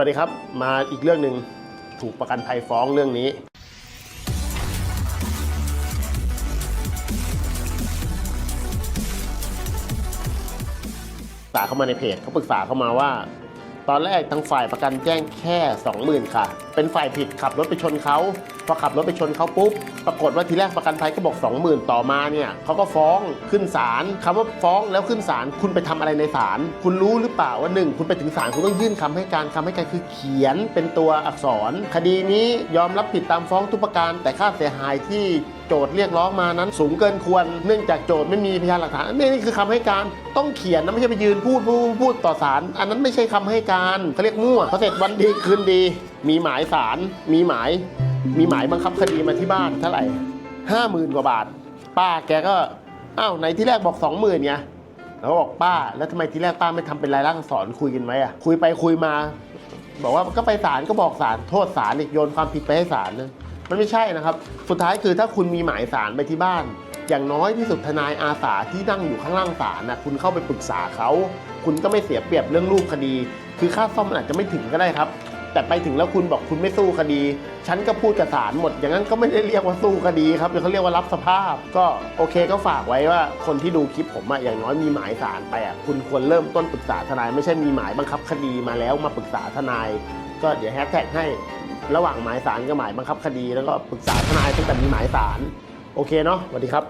สวัสดีครับมาอีกเรื่องหนึ่งถูกประกันภัยฟ้องเรื่องนี้ปรึกษาเข้ามาในเพจเขาปรึกษาเข้ามาว่า ตอนแรกทางฝ่ายประกันแจ้งแค่ 20,000 ค่ะ เป็นฝ่ายผิดขับรถไปชนเขา พอขับรถไปชนเขาปุ๊บ ปรากฏว่าทีแรกประกันภัยก็บอก 20,000 ต่อมาเนี่ยเขาก็ฟ้องขึ้นศาลคำว่าฟ้องแล้วขึ้นศาลคุณไปทำอะไรในศาลคุณรู้หรือเปล่าว่าหนึ่งคุณไปถึงศาลคุณต้องยื่นคำให้การคำให้การคือเขียนเป็นตัวอักษร คดีนี้ยอมรับผิดตามฟ้องทุกประการแต่ค่าเสียหายที่โจทย์เรียกร้องมานั้นสูงเกินควร เนื่องจากโจทย์ไม่มีพยานหลักฐานนี่นี่คือคำให้การต้องเขียนนะไม่ใช่ไปยืนพูดพูดพูดต่อศาลอันนั้นไม่ใช่คำให้การเขาเรียกมั่วพอเสร็จวันดีคืนดี มีหมายศาลมีหมาย มีหมายบังคับคดีมาที่บ้านเท่าไหร่ห้าหมื่นกว่าบาท ป้าแกก็อ้าวไหนที่แรกบอกสองหมื่นไงแล้วบอกป้า แล้วทำไมที่แรกป้าไม่ทำเป็นรายลักษณ์อักษรคุยกันไว้อะคุยไปคุยมา บอกว่าก็ไปศาลก็บอกศาลโทษศาลอีกโยนความผิดไปให้ศาลนะมันไม่ใช่นะครับ สุดท้ายคือถ้าคุณมีหมายศาลไปที่บ้าน อย่างน้อยที่สุดทนายอาสาที่นั่งอยู่ข้างล่างศาลนะคุณเข้าไปปรึกษาเขา คุณก็ไม่เสียเปรียบเรื่องรูปคดี คือค่าซ่อมมันอาจจะไม่ถึงก็ได้ครับ แต่ไปถึงแล้วคุณบอกคุณไม่สู้คดี ฉันก็พูดกับศาลหมด อย่างนั้นก็ไม่ได้เรียกว่าสู้คดีครับเขาเรียกว่ารับสภาพ ก็โอเคก็ฝากไว้ว่าคนที่ดูคลิปผมอะอย่างน้อยมีหมายศาลไปอะคุณควรเริ่มต้นปรึกษาทนาย ไม่ใช่มีหมายบังคับคดีมาแล้วมาปรึกษาทนาย ก็เดี๋ยวแฮชแท็กให้ระหว่างหมายศาลกับหมายบังคับคดี แล้วก็ปรึกษาทนายตั้งแต่มีหมายศาลโอเคเนาะสวัสดีครับ